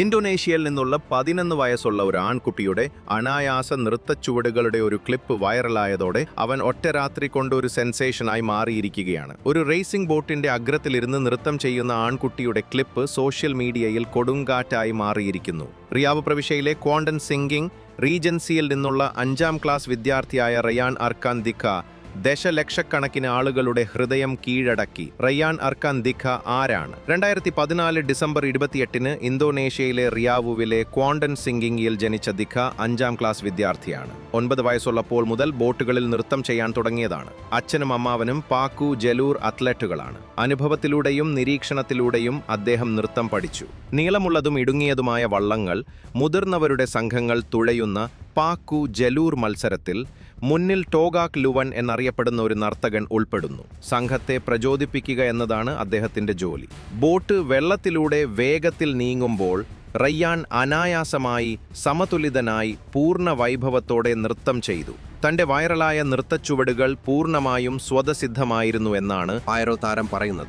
ഇന്തോനേഷ്യയിൽ നിന്നുള്ള പതിനൊന്ന് വയസ്സുള്ള ഒരു ആൺകുട്ടിയുടെ അനായാസ നൃത്തച്ചുവടുകളുടെ ഒരു ക്ലിപ്പ് വൈറലായതോടെ അവൻ ഒറ്റ രാത്രി കൊണ്ട് ഒരു സെൻസേഷനായി മാറിയിരിക്കുകയാണ്. ഒരു റേസിംഗ് ബോട്ടിന്റെ അഗ്രത്തിലിരുന്ന് നൃത്തം ചെയ്യുന്ന ആൺകുട്ടിയുടെ ക്ലിപ്പ് സോഷ്യൽ മീഡിയയിൽ കൊടുങ്കാറ്റായി മാറിയിരിക്കുന്നു. റിയാവ് പ്രവിശ്യയിലെ ക്വാണ്ടൻ സിംഗിംഗ് റീജൻസിയിൽ നിന്നുള്ള അഞ്ചാം ക്ലാസ് വിദ്യാർത്ഥിയായ റയാൻ അർക്കാൻ ദിഖ ദശലക്ഷക്കണക്കിന് ആളുകളുടെ ഹൃദയം കീഴടക്കി. റയാൻ അർക്കാൻ ദിഖ ആരാണ്? രണ്ടായിരത്തി പതിനാല് ഡിസംബർ ഇരുപത്തിയെട്ടിന് ഇന്തോനേഷ്യയിലെ റിയാവുവിലെ ക്വാണ്ടൻ സിംഗിംഗിൽ ജനിച്ച ദിഖ അഞ്ചാം ക്ലാസ് വിദ്യാർത്ഥിയാണ്. ഒൻപത് വയസ്സുള്ളപ്പോൾ മുതൽ ബോട്ടുകളിൽ നൃത്തം ചെയ്യാൻ തുടങ്ങിയതാണ്. അച്ഛനും അമ്മാവനും പാക്കു ജലൂർ അത്ലറ്റുകളാണ്. അനുഭവത്തിലൂടെയും നിരീക്ഷണത്തിലൂടെയും അദ്ദേഹം നൃത്തം പഠിച്ചു. നീളമുള്ളതും ഇടുങ്ങിയതുമായ വള്ളങ്ങൾ മുതിർന്നവരുടെ സംഘങ്ങൾ തുഴയുന്ന പാക്കു ജലൂർ മത്സരത്തിൽ മുന്നിൽ ടോഗാക് ലുവൻ എന്നറിയപ്പെടുന്ന ഒരു നർത്തകൻ ഉൾപ്പെടുന്നു. സംഘത്തെ പ്രചോദിപ്പിക്കുക എന്നതാണ് അദ്ദേഹത്തിന്റെ ജോലി. ബോട്ട് വെള്ളത്തിലൂടെ വേഗത്തിൽ നീങ്ങുമ്പോൾ റയ്യാൻ അനായാസമായി സമതുലിതനായി പൂർണ വൈഭവത്തോടെ നൃത്തം ചെയ്തു. തന്റെ വൈറലായ നൃത്തച്ചുവടുകൾ പൂർണമായും സ്വതസിദ്ധമായിരുന്നു എന്നാണ് ആയറോ താരം പറയുന്നത്.